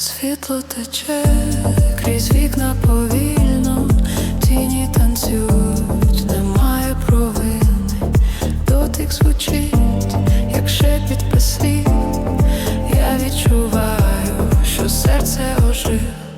Світло тече крізь вікна повільно, тіні танцюють, немає провини, дотик звучить, як шепіт без. Я відчуваю, що серце ожив.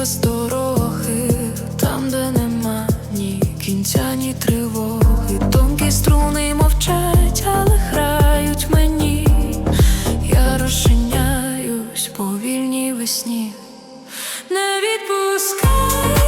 без дороги, там, де нема ні кінця, ні тривоги. Тонкі струни мовчать, але грають мені. Я розчиняюсь по вільній весні, не відпускай.